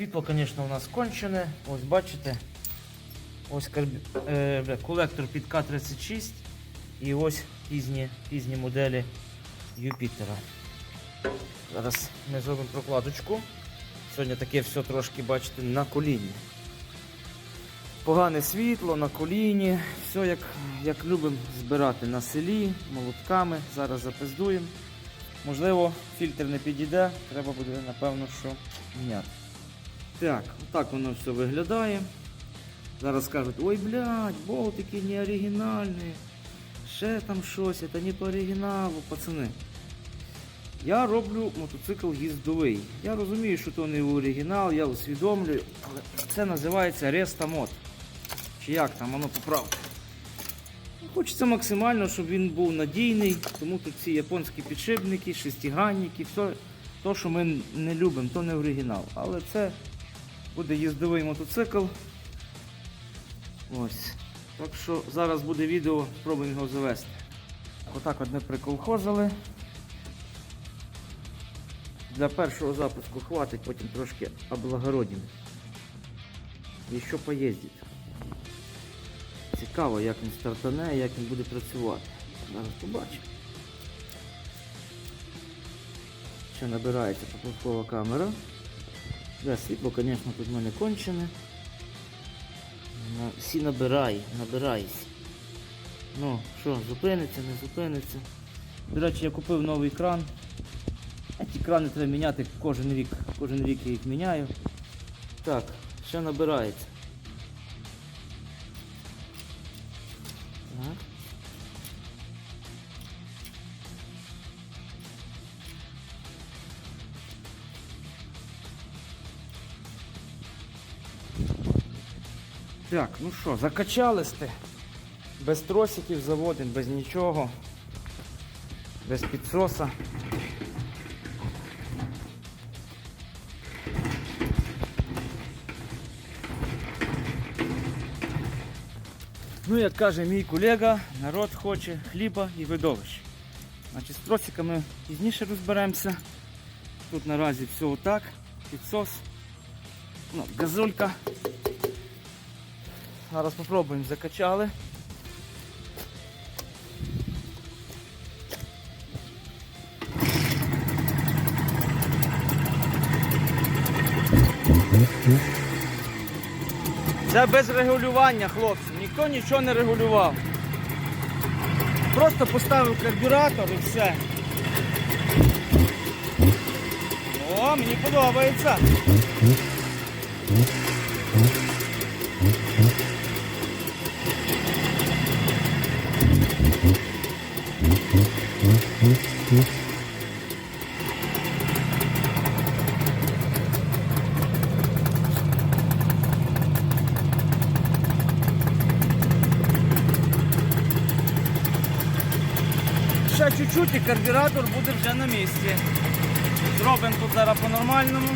світло, звісно, у нас кончене. Ось бачите. Ось е, колектор під К-36 і ось пізні, пізні моделі Юпітера. Зараз ми зробимо прокладочку. Сьогодні таке все трошки, бачите, на коліні. Погане світло на коліні, все як, як любимо збирати на селі, молотками. Зараз запиздуємо. Можливо, фільтр не підійде, треба буде, напевно, що міняти. Так, отак воно все виглядає. Зараз скажуть, ой, блядь, болтики не оригінальні, ще там щось, це не по оригіналу, пацани. Я роблю мотоцикл їздовий. Я розумію, що то не оригінал, я усвідомлюю, але це називається рестамод. Чи як там, воно поправте. Хочеться максимально, щоб він був надійний, тому тут ці японські підшипники, шестигранники, все то, що ми не любимо, то не оригінал. Але це буде їздовий мотоцикл. Ось. Так що зараз буде відео, спробуємо його завести. Отак от ми приколхозили. Для першого запуску хватить, потім трошки облагородимо. І що поїздить. Цікаво, як він стартане, як він буде працювати. Зараз побачимо. Ще набирається поплавкова камера. Да, світло, звісно, тут в мене кончене. Всі набирай, набирайся. Ну, що, зупиниться, не зупиниться. До речі, я купив новий кран. Ті крани треба міняти кожен рік. Кожен рік я їх міняю. Так, ще набирається. Так. Так, ну що, закачали сте. Без тросиків заводимо, без нічого. Без підсоса. Ну, як каже мій колега, народ хоче хліба і видовищ. Значить, з тросиками пізніше розберемося. Тут наразі все отак, підсос, ну, газулька. Зараз спробуємо закачали. Це без регулювання, хлопці. Ніхто нічого не регулював. Просто поставив карбюратор і все. О, мені подобається. Ще чуть-чуть і карбюратор буде вже на місці. Зробимо тут зараз по-нормальному.